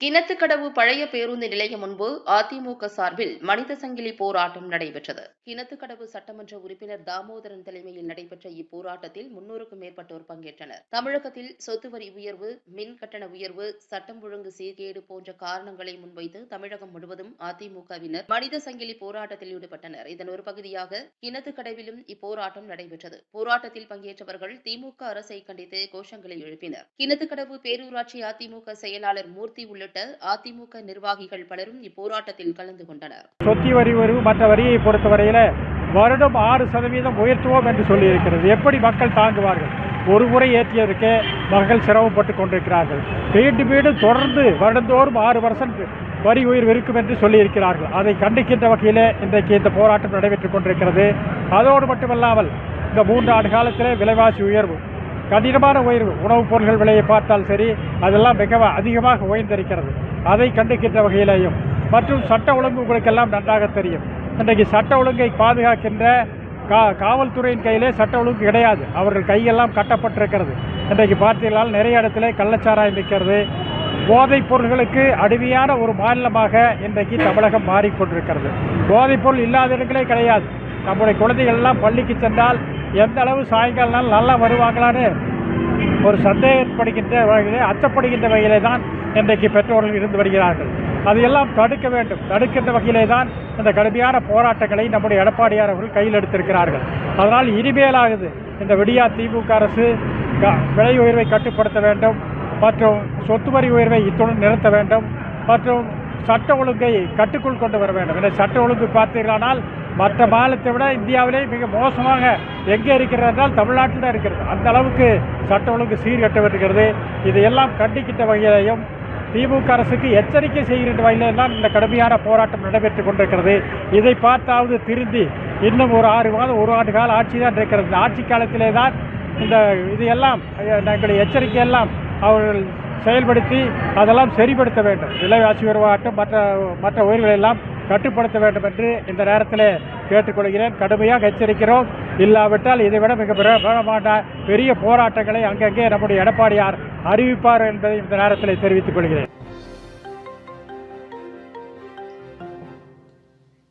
கிணத்துக்கடவு பழைய பேருந்து நிலையம் முன்பு அதிமுக சார்பில் மனித சங்கிலி போராட்டம் நடைபெற்றது. கிணத்துக்கடவு சட்டமன்ற உறுப்பினர் தாமோதரன் தலைமையில் நடைபெற்ற இப்போராட்டத்தில் முன்னூறுக்கும் மேற்பட்டோர் பங்கேற்றனர். தமிழகத்தில் சொத்து வரி உயர்வு மின் கட்டண உயர்வு சட்டம் ஒழுங்கு சீர்கேடு போன்ற காரணங்களை முன்வைத்து தமிழகம் முழுவதும் அதிமுகவினர் மனித சங்கிலி போராட்டத்தில் ஈடுபட்டனர். இதன் ஒரு பகுதியாக கிணத்துக்கடவிலும் இப்போராட்டம் நடைபெற்றது. போராட்டத்தில் பங்கேற்றவர்கள் திமுக அரசை கண்டித்து கோஷங்களை எழுப்பினர். கிணத்துக்கடவு பேரூராட்சி அதிமுக செயலாளர் மூர்த்தி உள்ள உள்ளிட்ட அதிமுக நிர்வாகிகள் பலரும் இப்போராட்டத்தில் கலந்து கொண்டனர். சொத்தி வரி உயர்வு மற்ற வரியை பொறுத்தவரையில் வருடம் ஆறு சதவீதம் உயர்த்துவோம் என்று சொல்லியிருக்கிறது. எப்படி மக்கள் தாங்குவார்கள்? ஒரு முறை ஏற்றியதற்கே மக்கள் சிரமப்பட்டு கொண்டிருக்கிறார்கள். மீண்டும் மீண்டும் தொடர்ந்து வருடந்தோறும் ஆறு பர்சன்ட் வரி உயர்வு இருக்கும் என்று சொல்லியிருக்கிறார்கள். அதை கண்டிக்கின்ற வகையில் இன்றைக்கு இந்த போராட்டம் நடைபெற்றுக் கொண்டிருக்கிறது. அதோடு மட்டுமல்லாமல் இந்த மூன்று ஆண்டு காலத்திலே விலைவாசி உயர்வு கடினமான உயர்வு உணவுப் பொருட்கள் விலையை பார்த்தால் சரி அதெல்லாம் மிக அதிகமாக உயர்ந்திருக்கிறது. அதை கண்டிக்கின்ற வகையிலேயும் மற்றும் சட்ட ஒழுங்கு உங்களுக்கெல்லாம் நன்றாக தெரியும். இன்றைக்கு சட்ட ஒழுங்கை பாதுகாக்கின்ற கா காவல்துறையின் கையிலே சட்ட ஒழுங்கு கிடையாது. அவர்கள் கையெல்லாம் கட்டப்பட்டிருக்கிறது. இன்றைக்கு பார்த்தீர்களால் நிறைய இடத்துல கள்ளச்சாராயம் விற்கிறது. போதைப் பொருள்களுக்கு அடிமையான ஒரு மாநிலமாக இன்றைக்கு தமிழகம் மாறிக்கொண்டிருக்கிறது. போதைப் பொருள் இல்லாத இடங்களே கிடையாது. நம்முடைய குழந்தைகள் எல்லாம் பள்ளிக்கு சென்றால் எந்த அளவு சாயங்காலம் நல்லா வருவாங்களான்னு ஒரு சந்தேகப்படுகின்ற வகையிலே அச்சப்படுகின்ற வகையிலே தான் இன்றைக்கு பெற்றோர்கள் இருந்து வருகிறார்கள். அதையெல்லாம் தடுக்க வேண்டும். தடுக்கின்ற வகையிலே தான் இந்த கடுமையான போராட்டங்களை நம்முடைய எடப்பாடியார் அவர்கள் கையில் எடுத்திருக்கிறார்கள். அதனால் இனிமேலாகுது இந்த விடியா திமுக அரசு க- விலை உயர்வை கட்டுப்படுத்த வேண்டும். மற்றும் சொத்து வரி உயர்வை இத்துடன் நிறுத்த வேண்டும். மற்றும் சட்ட ஒழுங்கை கட்டுக்குள் கொண்டு வர வேண்டும். இந்த சட்ட ஒழுங்கு பார்த்தீர்களானால் மற்ற மாநிலத்தை விட இந்தியாவிலே மிக மோசமாக எங்கே இருக்கிறது என்றால் தமிழ்நாட்டில் தான் இருக்கிறது. அந்த அளவுக்கு சட்ட ஒழுங்கு சீர்கட்டப்பட்டிருக்கிறது இதையெல்லாம் கண்டிக்கிட்ட வகையிலையும் திமுக அரசுக்கு எச்சரிக்கை செய்கின்ற வகையிலெல்லாம் இந்த கடுமையான போராட்டம் நடைபெற்று கொண்டிருக்கிறது. இதை பார்த்தாவது திருந்தி இன்னும் ஒரு ஆறு மாதம் ஒரு ஆண்டு கால ஆட்சி தான் இருக்கிறது. இந்த ஆட்சி காலத்திலே தான் இந்த இதையெல்லாம் எங்களுடைய எச்சரிக்கையெல்லாம் அவர்கள் செயல்படுத்தி அதெல்லாம் சரிப்படுத்த வேண்டும். விலைவாசி உருவாட்டம் மற்ற மற்ற உயிர்களெல்லாம் கட்டுப்படுத்த வேண்டும் என்று இந்த நேரத்தில் கேட்டுக்கொள்கிறேன். கடுமையாக எச்சரிக்கிறோம். இல்லாவிட்டால் இதை விட மிக பிரபலமான பெரிய போராட்டங்களை அங்கங்கே நம்முடைய எடப்பாடியார் அறிவிப்பார் என்பதை இந்த நேரத்தில் தெரிவித்துக் கொள்கிறேன்.